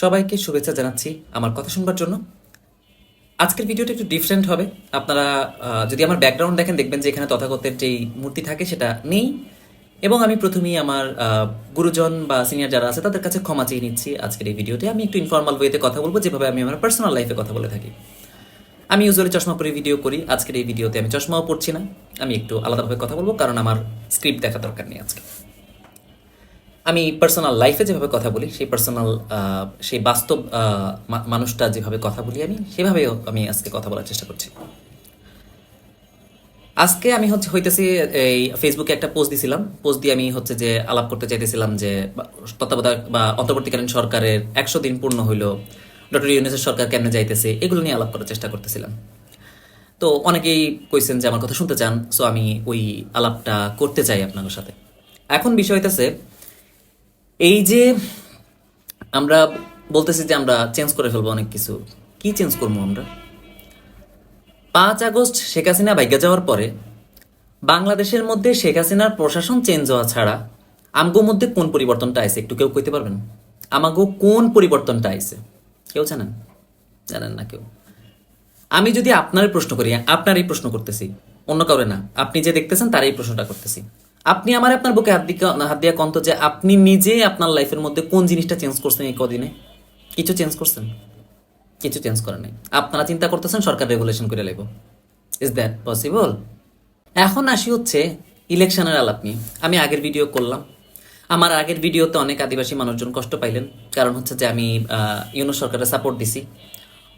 সবাইকে শুভেচ্ছা জানাচ্ছি আমার কথা শুনবার জন্য। আজকের ভিডিওটা একটু ডিফারেন্ট হবে। আপনারা যদি আমার ব্যাকগ্রাউন্ড দেখেন, দেখবেন যে এখানে তথাগতের যেই মূর্তি থাকে সেটা নেই। এবং আমি প্রথমেই আমার গুরুজন বা সিনিয়র যারা আছে তাদের কাছে ক্ষমা চেয়ে নিচ্ছি আজকের এই ভিডিওতে। আমি একটু ইনফর্মাল ওয়েতে কথা বলব, যেভাবে আমি আমার পার্সোনাল লাইফে কথা বলে থাকি। আমি ইউজুয়ালি চশমা পরে ভিডিও করি। আজকের এই ভিডিওতে আমি চশমাও পড়ছি না। আমি একটু আলাদাভাবে কথা বলব, কারণ আমার স্ক্রিপ্ট দেখা দরকার নেই আজকে। আমি পার্সোনাল লাইফে যেভাবে কথা বলি, সেই পার্সোনাল সেই বাস্তব মানুষটা যেভাবে কথা বলি আমি সেভাবে আমি আজকে কথা বলার চেষ্টা করছি। আজকে আমি হচ্ছে হইতেছি এই ফেসবুকে একটা পোস্ট দিছিলাম। পোস্ট দিয়ে আমি হচ্ছে যে আলাপ করতে চাইতেছিলাম যে তত্ত্বাবধায়ক বা অন্তর্বর্তীকালীন সরকারের একশো দিন পূর্ণ হইল, ডক্টর ইউনুসের সরকার কেমনে যাইতেছে, এগুলো নিয়ে আলাপ করার চেষ্টা করতেছিলাম। তো অনেকেই কইছেন যে আমার কথা শুনতে চান সো আমি ওই আলাপটা করতে চাই আপনাদের সাথে। এখন বিষয় হইতেছে এই যে আমরা বলতেছি যে আমরা চেঞ্জ করে ফেলব অনেক কিছু, কি চেঞ্জ করব আমরা? পাঁচ আগস্ট শেখ হাসিনা ভাগ্যা যাওয়ার পরে বাংলাদেশের মধ্যে শেখ হাসিনার প্রশাসন চেঞ্জ হওয়া ছাড়া আমগো মধ্যে কোন পরিবর্তনটা আইছে? একটু কেউ কইতে পারবেন? আমাগো কোন পরিবর্তনটা আইছে? কেউ জানেন? জানেন না কেউ? আমি যদি আপনার প্রশ্ন করি আপনারই প্রশ্ন করতেছি, অন্য কাউরে না, আপনি যে দেখতেছেন তারই প্রশ্নটা করতেছি। আপনি আমার আপনার বুকে হাত দিকে হাত দিয়া কন্ত যে আপনি নিজে আপনার লাইফের মধ্যে কোন জিনিসটা চেঞ্জ করছেন এই কদিনে? কিছু চেঞ্জ করছেন? কিছু চেঞ্জ করেন নাই। আপনারা চিন্তা করতেছেন, সরকার রেগুলেশন করে লাগবো ইজ দ্যাট পসিবল এখন আসি হচ্ছে ইলেকশনের আলাপ নিয়ে। আমি আগের ভিডিও করলাম। আমার আগের ভিডিওতে অনেক আদিবাসী মানুষজন কষ্ট পাইলেন। কারণ হচ্ছে যে আমি ইউনো সরকারের সাপোর্ট দিছি।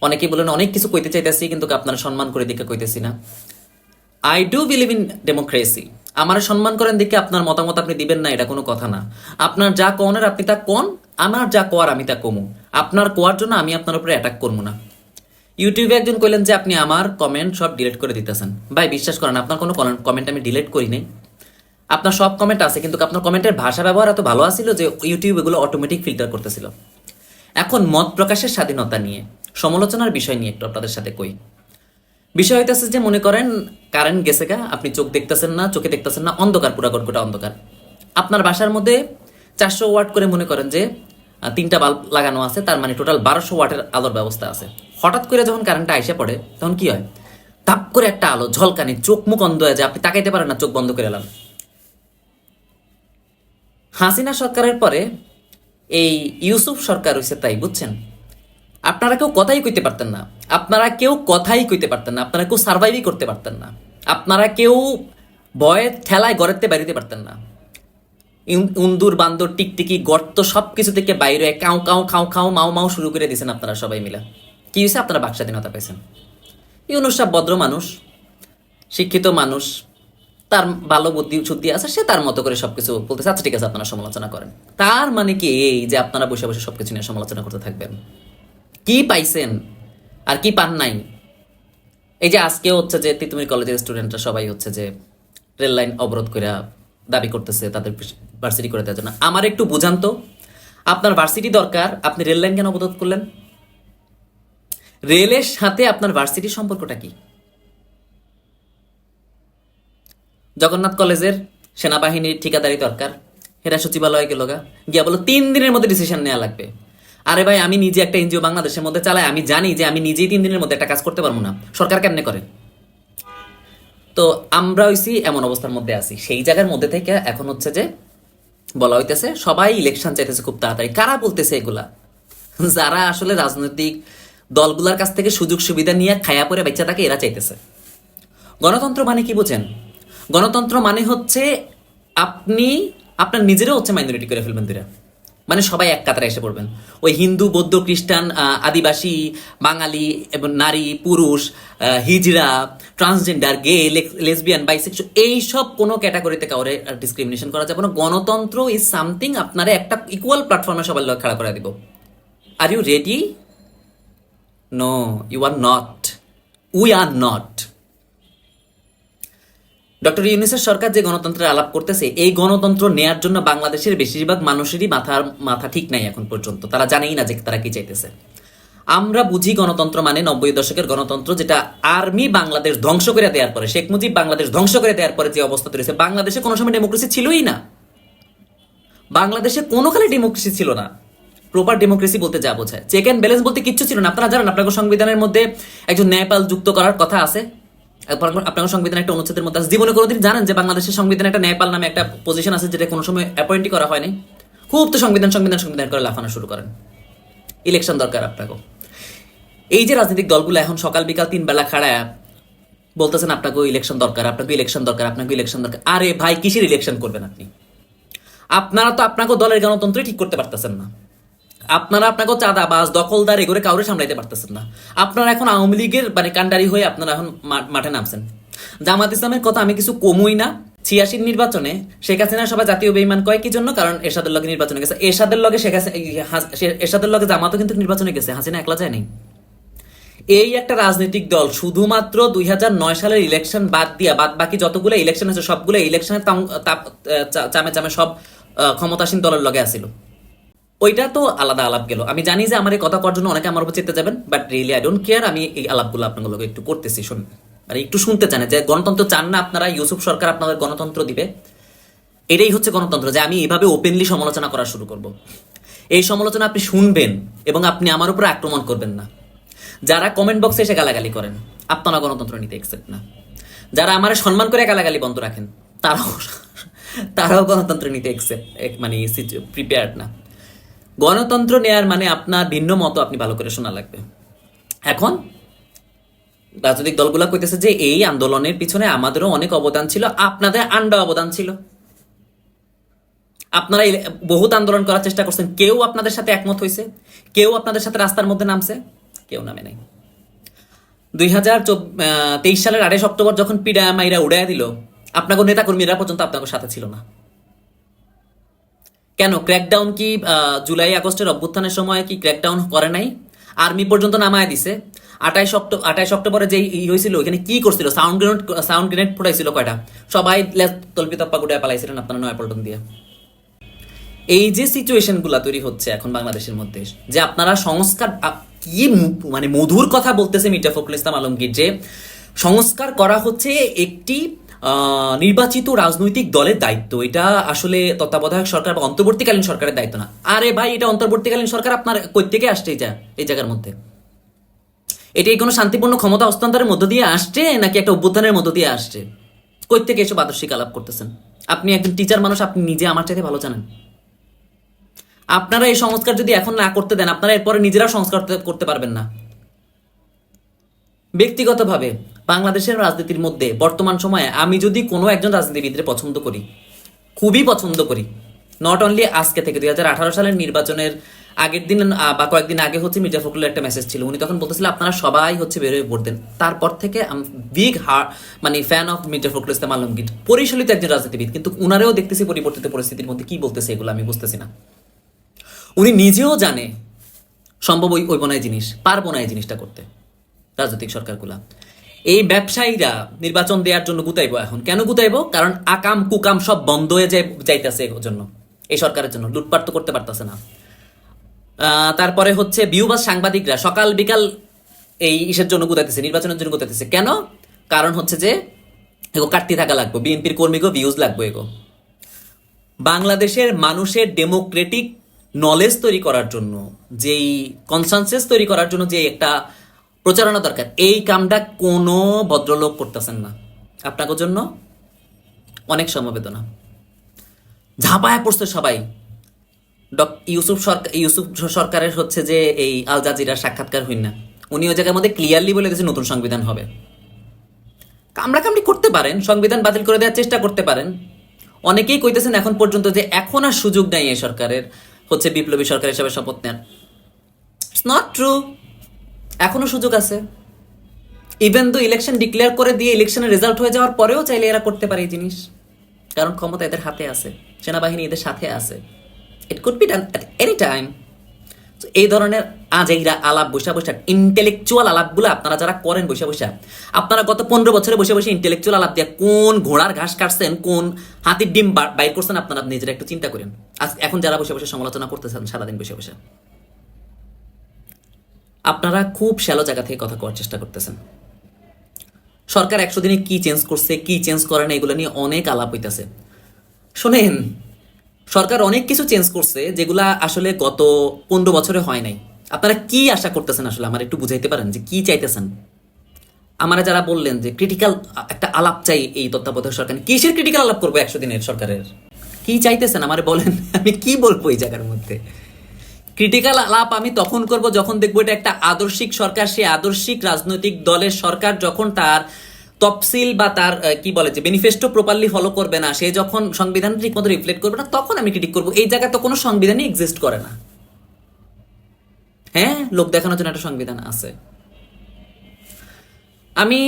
অনেকেই বলেন, অনেক কিছু কইতে চাইতেছি, কিন্তু আপনারা সম্মান করে দিকে কইতেছি না। I do believe in democracy আমার সম্মান করেন দেখে আপনার মতামত আপনি দিবেন না, এটা কোনো কথা না। আপনার যা কনের আপনি তা কন, আমার যা কোয়ার আমি তা কমু। আপনার কোয়ার জন্য আমি আপনার উপরে অ্যাটাক করব না। ইউটিউবে একজন কইলেন যে আপনি আমার কমেন্ট সব ডিলিট করে দিতেছেন। ভাই, বিশ্বাস করেন, আপনার কোনো কমেন্ট আমি ডিলিট করি নাই। আপনার সব কমেন্ট আছে, কিন্তু আপনার কমেন্টের ভাষা ব্যবহার এত ভালো আছিল যে ইউটিউব এগুলো অটোমেটিক ফিল্টার করতেছিল। এখন মত প্রকাশের স্বাধীনতা নিয়ে, সমালোচনার বিষয় নিয়ে একটু আপনাদের সাথে কই। বিষয় হইতেছে যে মনে করেন কারেন্ট গেছে গা, আপনি চোখ দেখতেছেন না, চোখে দেখতেছেন না, অন্ধকার, পুরা গটগটা অন্ধকার। আপনার বাসার মধ্যে চারশো ওয়াট করে মনে করেন যে তিনটা বাল্ব লাগানো আছে, তার মানে টোটাল বারোশো ওয়াটের আলোর ব্যবস্থা আছে। হঠাৎ করে যখন কারেন্টটা আইসে পড়ে, তখন কি হয়? তাপ করে একটা আলো ঝলকানি, চোখ মুখ অন্ধ হয়ে যায়, আপনি তাকাইতে পারেন না, চোখ বন্ধ করে এলাম। হাসিনা সরকারের পরে এই ইউসুফ সরকার হয়েছে তাই, বুঝছেন? আপনারা কেউ কথাই কইতে পারতেন না। আপনারা কেউ কথাই কইতে পারতেন না। আপনারা কেউ সার্ভাইভই করতে পারতেন না। আপনারা কেউ ভয়ে ঠেলায় গড়েতে বাড়িতে পারতেন না। উন্দুর বান্দর টিকটিকি গর্ত সব কিছু থেকে বাইরে কাউ কাউ খাও খাও মাও মাও শুরু করে দিয়েছেন আপনারা সবাই মিলে। কি হয়েছে আপনারা বাক স্বাধীনতা পেয়েছেন ইউনুস সাহেব ভদ্র মানুষ, শিক্ষিত মানুষ। তার ভালো বুদ্ধি শুদ্ধি আছে, সে তার মতো করে সবকিছু বলতেছে। আচ্ছা ঠিক আছে, আপনারা সমালোচনা করেন। তার মানে কি এই যে আপনারা বসে বসে সবকিছু নিয়ে সমালোচনা করতে থাকবেন? কি পাইছেন? আর কি পান নাই? এই যে আজকে হচ্ছে যে তিতুমির কলেজের স্টুডেন্টরা সবাই হচ্ছে যে রেল লাইন অবরোধ করে দাবি করতেছে তাদের ভার্সিটি করে দেওয়ার জন্য। আমার একটু বুঝান তো, আপনার ভার্সিটি দরকার, আপনি রেল লাইন কেন অবরোধ করলেন? রেলের সাথে আপনার ভার্সিটির সম্পর্কটা কি? জগন্নাথ কলেজের সেনাবাহিনীর ঠিকাদারি দরকার, হেরা সচিবালয়ে গেল গা, গিয়া বলো তিন দিনের মধ্যে ডিসিশন নেওয়া লাগবে। আরে ভাই, আমি নিজে একটা এনজিও বাংলাদেশের মধ্যে চালাই, আমি জানি যে আমি নিজেই তিন দিনের মধ্যে একটা কাজ করতে পারব না। সরকার কেমনে করে? তো আমরা হইছি এমন অবস্থার মধ্যে আছি। সেই জায়গার মধ্যে থেকে এখন হচ্ছে যে বলা হইতেছে, সবাই ইলেকশন চাইতেছে খুব তাড়াতাড়ি। কারা বলতেছে এগুলা? যারা আসলে রাজনৈতিক দলগুলার কাছ থেকে সুযোগ সুবিধা নিয়ে খায়া পরে বাচ্চা থাকে, এরা চাইতেছে। গণতন্ত্র মানে কি বোঝেন? গণতন্ত্র মানে হচ্ছে আপনি আপনার নিজেরও হচ্ছে মাইনরিটি করে ফেলবেন দুরা মানে সবাই এক কাতারে এসে পড়বেন। ওই হিন্দু, বৌদ্ধ, খ্রিস্টান আদিবাসী, বাঙালি এবং নারী, পুরুষ হিজরা ট্রান্সজেন্ডার গে লেসবিয়ান বাইসেক্সুয়াল এইসব কোনো ক্যাটাগরিতে কাউরে ডিসক্রিমিনেশন করা যাবে না। গণতন্ত্র ইজ সামথিং আপনারা একটা ইকুয়াল প্ল্যাটফর্মে সবার লোক খেলা করে দিব। Are you ready no you are not we are not doctor ইউনিসের সরকার যে গণতন্ত্রের আলাপ করতেছে, এই গণতন্ত্র নেয়ার জন্য বাংলাদেশের বেশিরভাগ মানুষেরই মাথার মাথা ঠিক নাই এখন পর্যন্ত। তারা জানেই না যে তারা কি চাইতেছে। আমরা বুঝি গণতন্ত্র মানে নব্বই দশকের গণতন্ত্র যেটা আর্মি বাংলাদেশ ধ্বংস করে দেওয়ার পরে, শেখ মুজিব বাংলাদেশ ধ্বংস করে দেওয়ার পরে যে অবস্থা তৈরি বাংলাদেশে কোনো সময় ডেমোক্রেসি ছিলই না। বাংলাদেশে কোনো কালে ডেমোক্রেসি ছিল না। প্রপার ডেমোক্রেসি বলতে যা বোঝায়। চেক অ্যান্ড ব্যালেন্স বলতে কিচ্ছু ছিল না। আপনারা জানেন, আপনাদের সংবিধানের মধ্যে একজন ন্যায়পাল যুক্ত করার কথা আছে। আপনার- সংবিধানের একটা অনুচ্ছেদের মধ্যে আছে। জীবনে কোনোদিন জানেন যে বাংলাদেশের সংবিধানে একটা ন্যায়পাল নামে একটা পজিশন আছে যেটা কোনো সময় অ্যাপয়েন্টই করা হয়নি? খুব তো সংবিধান সংবিধান সংবিধান করে লাফানো শুরু করেন। ইলেকশন দরকার আপনাকে এই যে রাজনৈতিক দলগুলো এখন সকাল বিকাল তিন বেলা খাড়ায় বলতেছেন আপনাকে ইলেকশন দরকার আপনাকে ইলেকশন দরকার আপনাকে ইলেকশন দরকার। আরে ভাই, কিসের ইলেকশন করবেন আপনি? আপনারা তো আপনাকে দলের গণতন্ত্রই ঠিক করতে পারতেছেন না। আপনারা আপনাকে চাঁদাবাজ দখলদার এগুলো কাউরে সামলাইতে পারতেছেন না। আপনারা এখন আওয়ামী লীগের মানে কান্ডারি হয়ে আপনারা এখন মাঠে নামছেন। জামাত ইসলামের কথা আমি কিছু কমুই না। ছিয়াশির নির্বাচনে শেখ হাসিনা সবাই জাতীয় বেইমান কয় কি জন্য? কারণ এরশাদের লগে নির্বাচনে গেছে। এরশাদের লগে শেখ হাসিনা এই এরশাদের লগে জামাতও কিন্তু নির্বাচনে গেছে। হাসিনা একলা যায় নাই। এই একটা রাজনৈতিক দল শুধুমাত্র দুই হাজার নয় সালের ইলেকশন বাদ দিয়া বাদ বাকি যতগুলো ইলেকশন আছে সবগুলো ইলেকশনের চামে চামে সব ক্ষমতাসীন দলের লগে আসিল ওইটা তো আলাদা আলাপ গেল। আমি জানি যে আমার এই কথা করার জন্য অনেকে আমার উপর চেতে যাবেন but really I don't care আমি এই আলাপগুলো আপনাদের লগে একটু করতেছি শুন মানে একটু শুনতে চান, যে গণতন্ত্র চান না আপনারা, ইউসুফ সরকার আপনাদের গণতন্ত্র দিবে। এটাই হচ্ছে গণতন্ত্র, যে আমি এইভাবে ওপেনলি সমালোচনা করা শুরু করব। এই সমালোচনা আপনি শুনবেন এবং আপনি আমার উপর আক্রমণ করবেন না। যারা কমেন্ট বক্সে এসে গালাগালি করেন, আপনারা গণতন্ত্র নিতে এক্সেপ্ট না। যারা আমার সম্মান করে গালাগালি বন্ধ রাখেন, তারাও তারাও গণতন্ত্র নিতে একসেপ্ট মানে প্রিপেয়ার্ড না। গণতন্ত্র নেয়ার মানে আপনার ভিন্ন মতো আপনি ভালো করে শোনা লাগবে। এখন, রাজনৈতিক দলগুলো কইতেছে যে এই আন্দোলনের পিছনে আমাদেরও অনেক অবদান ছিল, আপনাদের আন্ডা অবদান ছিল। আপনারা বহুত আন্দোলন করার চেষ্টা করছেন, কেউ আপনাদের সাথে একমত হয়েছে কেউ আপনাদের সাথে রাস্তার মধ্যে নামছে? কেউ নামে নাই। দুই হাজার তেইশ সালের আড়াইশ অক্টোবর যখন পিডা মাইরা উড়াইয়া দিল আপনাকে নেতা কর্মীরা পর্যন্ত আপনাদের সাথে ছিল না। কেন? ক্র্যাকডাউন কি জুলাই, আগস্টের অভ্যুত্থানের সময় কি ক্র্যাকডাউন করে নাই? আর্মি পর্যন্ত নামায় দিছে। আঠাইশ অক্টোবর আঠাইশ অক্টোবরে যে ই হয়েছিল ওখানে কি করছিল? সাউন্ড গ্রেনেড সাউন্ড গ্রেনেড ফুটাইছিল কয়টা? সবাই তল্পিতপ্পা গুটায় পালাইছিলেন আপনারা নয় পল্টন দিয়ে। এই যে সিচুয়েশনগুলা তৈরি হচ্ছে এখন বাংলাদেশের মধ্যে, যে আপনারা সংস্কার কি মানে মধুর কথা বলতেছে মির্জা ফখরুল ইসলাম আলমগীর যে, সংস্কার করা হচ্ছে একটি নির্বাচিত রাজনৈতিক দলের দায়িত্ব। এটা আসলে তত্ত্বাবধায়ক সরকার বা অন্তর্বর্তীকালীন সরকারের দায়িত্ব না। আরে ভাই, এটা অন্তর্বর্তীকালীন সরকার আপনার থেকে আসছে যা এই জায়গার মধ্যে? এটা কি কোনো শান্তিপূর্ণ ক্ষমতা হস্তান্তরের মধ্য দিয়ে আসছে নাকি একটা অভ্যুত্থানের মধ্য দিয়ে আসছে? কই থেকে এসব আদর্শিক আলাপ করতেছেন? আপনি একজন টিচার মানুষ, আপনি নিজে আমার চাইতে ভালো জানেন। আপনারা এই সংস্কার যদি এখন না করতে দেন, আপনারা এরপরে নিজেরা সংস্কার করতে পারবেন না। ব্যক্তিগতভাবে। বাংলাদেশের রাজনীতির মধ্যে বর্তমান সময়ে আমি যদি কোনো একজন রাজনীতিবিদরে পছন্দ করি, খুবই পছন্দ করি নট অনলি আজকে থেকে দুই হাজার আঠারো সালের নির্বাচনের আগের দিন বা কয়েকদিন আগে হচ্ছে মির্জা ফখরুলের একটা মেসেজ ছিল। উনি তখন বলতেছিল, আপনারা সবাই হচ্ছে বেরোয় দেন। তারপর থেকে আমি বিগ হার মানে ফ্যান অফ মির্জা ফখরুল ইসলাম আলমগীর পরিচালিত একজন রাজনীতিবিদ, কিন্তু উনারেও দেখতেছি পরিবর্তিত পরিস্থিতির মধ্যে কি বলতেছে এগুলো আমি বুঝতেছি না। উনি নিজেও জানে, সম্ভব ওই ওইব না জিনিস, পারব না এই জিনিসটা করতে, রাজনৈতিক সরকারগুলা। এই ব্যবসায়ীরা নির্বাচন দেওয়ার জন্য গুতাইবো এখন। কেন গুতাইবো? কারণ আকাম কুকাম সব বন্ধ হয়ে যায় যাইতেছে এর জন্য। এই সরকারের জন্য। লুটপাট তো করতে পারতেছে না। তারপরে হচ্ছে বিউবাস সাংবাদিকরা সকাল বিকাল এই ইসের জন্য গুতাইতেছে, নির্বাচনের জন্য গুতাইতেছে। কেন? কারণ হচ্ছে যে, এগো কাটতি থাকা লাগবে, বিএনপির কর্মীগো ভিউজ লাগবে এগো। বাংলাদেশের মানুষের ডেমোক্রেটিক নলেজ তৈরি করার জন্য, যেই কনসানসেস তৈরি করার জন্য যে একটা প্রচারণা দরকার। এই কামটা কোনো ভদ্রলোক করতেছেন না। আপনাদের জন্য অনেক সমবেদনা। ঝাঁপায় পড়ছে সবাই। ইউসুফ সরকার ইউসুফ সরকারের হচ্ছে যে এই আল জাজিরার সাক্ষাৎকার হইন না। উনি ওই জায়গার মধ্যে ক্লিয়ারলি বলে দিয়েছে নতুন সংবিধান হবে। কামড়া কামড়ি করতে পারেন, সংবিধান বাতিল করে দেওয়ার চেষ্টা করতে পারেন। অনেকেই কইতেছেন এখন পর্যন্ত যে এখন আর সুযোগ নাই এই সরকারের, হচ্ছে বিপ্লবী সরকার হিসাবে শপথ নেন ইটস নট ট্রু এখনও সুযোগ আছে। ইভেন তো ইলেকশন ডিক্লেয়ার করে দিয়ে ইলেকশনের রেজাল্ট হয়ে যাওয়ার পরেও চাইলে এরা করতে পারে এই জিনিস। কারণ ক্ষমতা এদের হাতে আছে, সেনাবাহিনী এদের সাথে আছে। It could be done at any time এই ধরনের আজেইরা আলাপ, বসে বসে ইন্টেলেকচুয়াল আলাপগুলো আপনারা যারা করেন, বসে বসে, আপনারা গত পনেরো বছরে বসে বসে ইন্টেলেকচুয়াল আলাপ দিয়ে কোন ঘোড়ার ঘাস কাটছেন, কোন হাতির ডিম বাইর করছেন, আপনারা নিজেরা একটু চিন্তা করেন। আজ এখন যারা বসে বসে সমালোচনা করতেছেন, সারাদিন বসে বসে। আপনারা খুব শ্যালো জায়গা থেকে কথা করার চেষ্টা করতেছেন। সরকার একশো দিনে কি চেঞ্জ করছে, কি চেঞ্জ করে না, এগুলো নিয়ে অনেক আলাপ হইতেছে। শোনেন, সরকার অনেক কিছু চেঞ্জ করছে যেগুলা আসলে গত পনেরো বছরে হয় নাই। আপনারা কি আশা করতেছেন আসলে? আমার একটু বুঝাইতে পারেন যে কি চাইতেছেন? আমারা যারা বললেন যে ক্রিটিক্যাল একটা আলাপ চাই এই তত্ত্বাবধায়ক সরকার কিসের ক্রিটিক্যাল আলাপ করব একশো দিনের সরকারের? কি চাইতেছেন? আমারে বলেন, আমি কি বলব এই জায়গার মধ্যে? ক্রিটিক্যাল আলাপ আমি তখন করব যখন দেখব এটা একটা আদর্শিক সরকার, সেই আদর্শিক রাজনৈতিক দলের সরকার যখন তার তফসিল বা তার কি বলে যে বেনিফেস্টো প্রপারলি ফলো করবে না, সে যখন সংবিধান ঠিক মতো রিফ্লেক্ট করবে না, তখন আমি ক্রিটিক করব। এই জায়গায় তো কোনো সংবিধানই এক্সিস্ট করে না। হ্যাঁ? লোক দেখানোর জন্য একটা সংবিধান আছে। আমি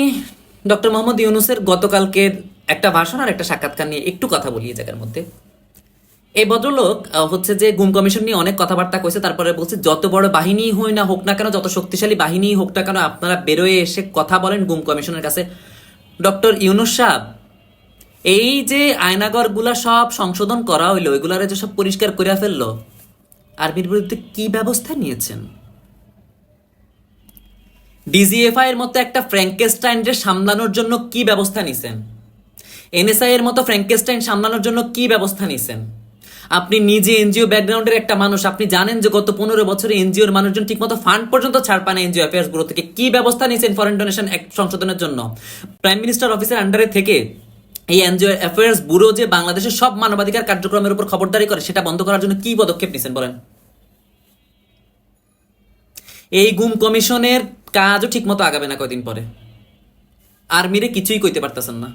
ডক্টর মোহাম্মদ ইউনুসের গতকালকের একটা ভাষণ আর একটা সাক্ষাৎকার নিয়ে একটু কথা বলি এই জায়গার মধ্যে। এই ভদ্রলোক হচ্ছে যে গুম কমিশন নিয়ে অনেক কথাবার্তা কইছে, তারপরে বলছে, যত বড় বাহিনী হই না হোক না কেন, যত শক্তিশালী বাহিনী হোক না কেন, আপনারা বেরোয় এসে কথা বলেন গুম কমিশনের কাছে। ডক্টর ইউনুস সাহ এই যে আয়নাগরগুলা সব সংশোধন করা হইল, এগুলারে যে সব পরিষ্কার করিয়া ফেলল আর্মির বিরুদ্ধে কি ব্যবস্থা নিয়েছেন? ডিজিএফআই এর মতো একটা ফ্র্যাঙ্কেস্টাইনকে সামলানোর জন্য কি ব্যবস্থা নিছেন? এনএসআই এর মতো ফ্র্যাঙ্কেস্টাইন সামলানোর জন্য কি ব্যবস্থা নিছেন? আপনি নিজে এনজিও ব্যাকগ্রাউন্ডের একটা মানুষ। আপনি জানেন যে গত পনেরো বছরে এনজিওর মানুষজন ঠিকমতো ফান্ড পর্যন্ত ছাড় পায় না এনজিও অ্যাফেয়ার্স ব্যুরো থেকে। কি ব্যবস্থা নিয়েছেন ফরেন ডোনেশন সংশোধনের জন্য? প্রাইম মিনিস্টার অফিসের আন্ডারে থেকে এই এনজিও অ্যাফেয়ার্স ব্যুরো যে বাংলাদেশের সব মানবাধিকার কার্যক্রমের উপর খবরদারি করে, সেটা বন্ধ করার জন্য কি পদক্ষেপ নিছেন বলেন? এই গুম কমিশনের কাজও ঠিকমতো আগাবে না কয়দিন পরে। আর্মিরে কিছুই কইতে পারতেছেন না।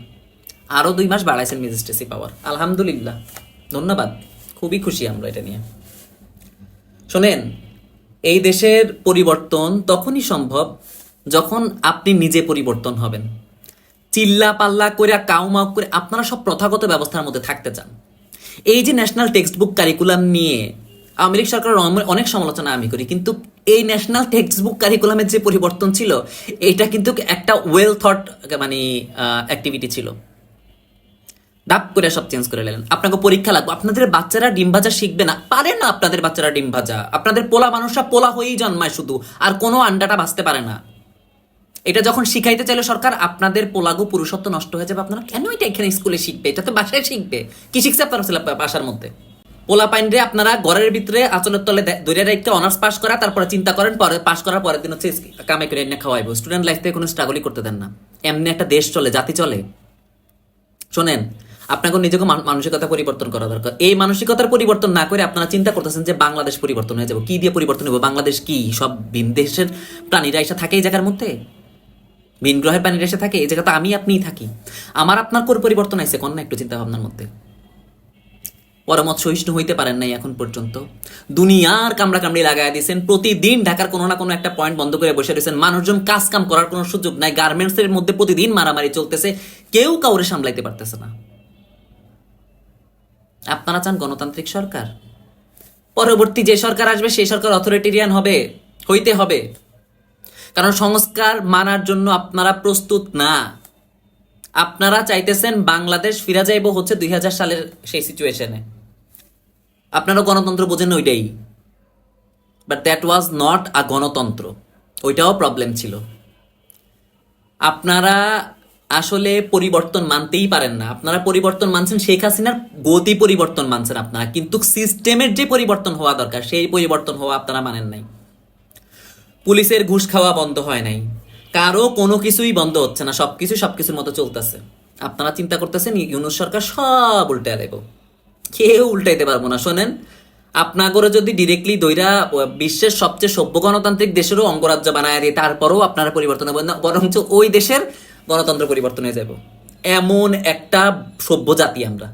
আরও দুই মাস বাড়াইছেন ম্যাজিস্ট্রেসি পাওয়ার। আলহামদুলিল্লাহ। ধন্যবাদ। খুবই খুশি আমরা এটা নিয়ে। শোনেন, এই দেশের পরিবর্তন তখনই সম্ভব যখন আপনি নিজে পরিবর্তন হবেন। চিল্লা পাল্লা করে, কাউমাউ করে আপনারা সব প্রথাগত ব্যবস্থার মধ্যে থাকতে চান। এই যে ন্যাশনাল টেক্সট বুক কারিকুলাম নিয়ে আওয়ামী লীগ সরকারের অনেক সমালোচনা আমি করি, কিন্তু এই ন্যাশনাল টেক্সট বুক কারিকুলামের যে পরিবর্তন ছিল, এটা কিন্তু একটা ওয়েল থট মানে অ্যাক্টিভিটি ছিল। ডাব করে সব চেঞ্জ করে নিলেন। আপনাকে পরীক্ষা লাগবে। আপনাদের বাচ্চারা ডিম ভাজা শিখবে না। পারে না আপনাদের বাচ্চারা ডিম ভাজা। আপনাদের পোলা মানুষরা পোলা হয়েই জন্মায় শুধু। আর কোনো আন্ডাটা বাঁচতে পারে না। এটা যখন শিখাইতে চাইলে সরকার, আপনাদের পোলাগো পুরুষত্ব নষ্ট হয়ে যাবে আপনারা কেন এটা এখানে স্কুলে শিখবে? এটা তো বাসায় শিখবে। কি শিখছে আপনারা বাসার মধ্যে? পোলা পাইনরে আপনারা ঘরের ভিতরে আচলের তলে দৈরা রেখে অনার্স পাস করা, তারপরে চিন্তা করেন, পরে পাস করার পরের দিন হচ্ছে কামাই করে এনে খাওয়াইবো। স্টুডেন্ট লাইফ থেকে কোনো স্ট্রাগলই করতে দেন না। এমনি একটা দেশ চলে, জাতি চলে। শোনেন আপনাকে নিজেকে মানসিকতা পরিবর্তন করা দরকার। এই মানসিকতার পরিবর্তন না করে আপনারা চিন্তা করতেছেন যে বাংলাদেশ পরিবর্তন হয়ে যাবে। কি দিয়ে পরিবর্তন হবে বাংলাদেশ কি? সব ভিন দেশের প্রাণীরা এসে থাকে এই জায়গার মধ্যে? ভিন গ্রহের প্রাণীরা এসে থাকে এই জায়গাতে আমি আপনিই থাকি। আমার আপনার করে পরিবর্তন আইছে কোন না একটু চিন্তা ভাবনার মধ্যে? পরমত সহিষ্ণু হইতে পারেন নাই এখন পর্যন্ত। দুনিয়ার কামড়া কামড়ি লাগাই দিয়েছেন। প্রতিদিন ঢাকার কোনো না কোনো একটা পয়েন্ট বন্ধ করে বসে রয়েছেন। মানুষজন কাজ কাম করার কোনো সুযোগ নাই। গার্মেন্টস এর মধ্যে প্রতিদিন মারামারি চলতেছে। কেউ কাউরে সামলাইতে পারতেছে না। আপনারা চান গণতান্ত্রিক সরকার? পরবর্তী যে সরকার আসবে, সেই সরকার অথরিটেরিয়ান হবে, হইতে হবে। কারণ সংস্কার মানার জন্য আপনারা প্রস্তুত না। আপনারা চাইতেছেন বাংলাদেশ ফিরা যাইব হচ্ছে দুই হাজার সালের সেই সিচুয়েশনে আপনারা গণতন্ত্র বোঝেন ওইটাই। But that was not a গণতন্ত্র। ওইটাও প্রবলেম ছিল। আপনারা আসলে পরিবর্তন মানতেই পারেন না। আপনারা পরিবর্তন মানছেন শেখ হাসিনার গতি পরিবর্তন মানছেন আপনারা, কিন্তু সিস্টেমের যে পরিবর্তন হওয়া দরকার, সেই পরিবর্তন হওয়া আপনারা মানেন নাই। পুলিশের ঘুষ খাওয়া বন্ধ হয় নাই। কারও কোনো কিছুই বন্ধ হচ্ছে না, সবকিছু সবকিছুর মতো চলতেছে। আপনারা চিন্তা করতেছেন, ইউনুস সরকার সব উল্টে দেব। কেউ উল্টাইতে পারব না। শোনেন, আপনাগরে যদি ডিরেক্টলি দইরা বিশ্বের সবচেয়ে সভ্য গণতান্ত্রিক দেশেরও অঙ্গরাজ্য বানায় দিয়ে তারপরেও আপনারা পরিবর্তন হবে না, বরঞ্চ ওই দেশের গণতন্ত্র পরিবর্তন হয়ে যাব এমন একটা সভ্য জাতি আমরা।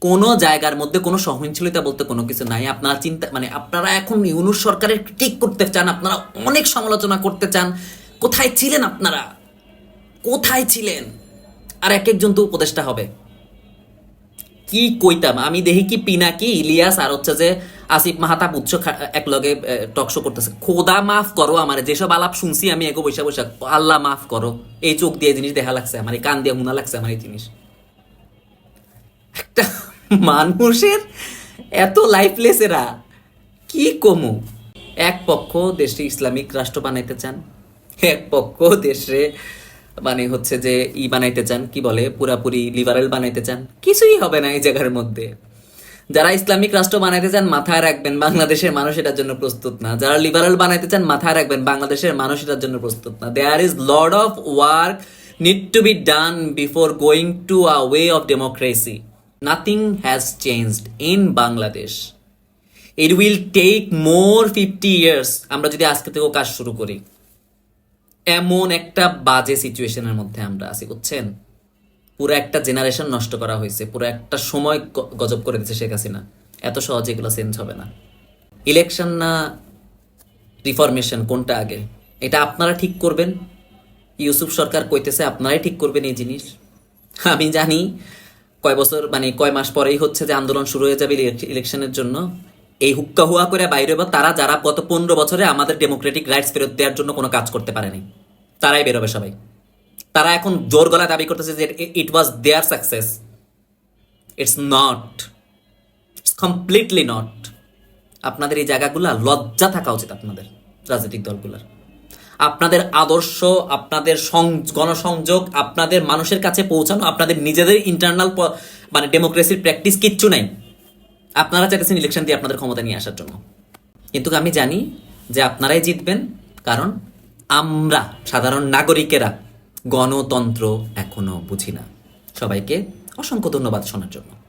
কোনো জায়গার মধ্যে কোনো সহনশীলতা বলতে কোনো কিছু নাই। আপনারা চিন্তা মানে আপনারা এখন ইউনুস সরকারের ক্রিটিক করতে চান, আপনারা অনেক সমালোচনা করতে চান। কোথায় ছিলেন আপনারা? কোথায় ছিলেন? আর এক একজন তো উপদেষ্টা হবে। কি কইতাম? আমি দেখি কি পিনাকি ইলিয়াস আর হচ্ছে যে আসিফ মাহাতা পুচ্ছ এক লগে টকশো করতেছে। খোদা মাফ করো আমার, যেসব আলাপ শুনছি আমি এগো বৈশা বৈশা, আল্লাহ মাফ করো। এই চোখ দিয়ে জিনিস দেখা লাগছে আমার, এই কান দিয়ে হুনা লাগছে আমার এই জিনিস। একটা মানুষের এত লাইফলেস এরা, কি কমু? এক পক্ষ দেশে ইসলামিক রাষ্ট্র বানাইতে চান, এক পক্ষ দেশে মানে হচ্ছে যে ই বানাইতে চান, কি বলে, পুরাপুরি লিবারেল বানাইতে চান, কিছুই হবে না এই জায়গার মধ্যে। যারা ইসলামিক রাষ্ট্র বানাইতে চান, মাথায় রাখবেন বাংলাদেশের মানুষ এটার জন্য প্রস্তুত না। যারা লিবারেল বানাইতে চান, মাথায় রাখবেন বাংলাদেশের মানুষ এটার জন্য প্রস্তুত না। There is lot of work need to be done before going to a way of democracy nothing has changed in Bangladesh it will take more fifty years আমরা যদি আজকে থেকেও কাজ শুরু করি। এমন একটা বাজে সিচুয়েশনের মধ্যে আমরা আছি, বুঝছেন? পুরো একটা জেনারেশন নষ্ট করা হয়েছে, পুরো একটা সময় গজব করে দিচ্ছে শেখ হাসিনা। এত সহজে এগুলো চেঞ্জ হবে না। ইলেকশন না রিফরমেশন কোনটা আগে? এটা আপনারা ঠিক করবেন? ইউসুফ সরকার কইতেছে আপনারাই ঠিক করবেন এই জিনিস। আমি জানি কয় বছর মানে কয় মাস পরেই হচ্ছে যে আন্দোলন শুরু হয়ে যাবে ইলেকশনের জন্য। এই হুক্কা হুয়া করে বাইরে বা তারা যারা গত পনেরো বছরে আমাদের ডেমোক্রেটিক রাইটস ফেরত দেওয়ার জন্য কোনো কাজ করতে পারেনি, তারাই বেরোবে সবাই। তারা এখন জোর গলা দাবি করতেছে যে it was their success it's not it's completely not আপনাদের এই জায়গাগুলা লজ্জা থাকা উচিত আপনাদের, রাজনৈতিক দলগুলার। আপনাদের আদর্শ, আপনাদের গণসংযোগ, আপনাদের মানুষের কাছে পৌঁছানো, আপনাদের নিজেদের ইন্টারনাল মানে ডেমোক্রেসির প্র্যাকটিস কিচ্ছু নাই। আপনারা চাইতেছেন ইলেকশন দিয়ে আপনাদের ক্ষমতা নিয়ে আসার জন্য। কিন্তু আমি জানি যে আপনারাই জিতবেন, কারণ আমরা সাধারণ নাগরিকেরা, গণতন্ত্র এখনও বুঝি না। সবাইকে অসংখ্য ধন্যবাদ শোনার জন্য।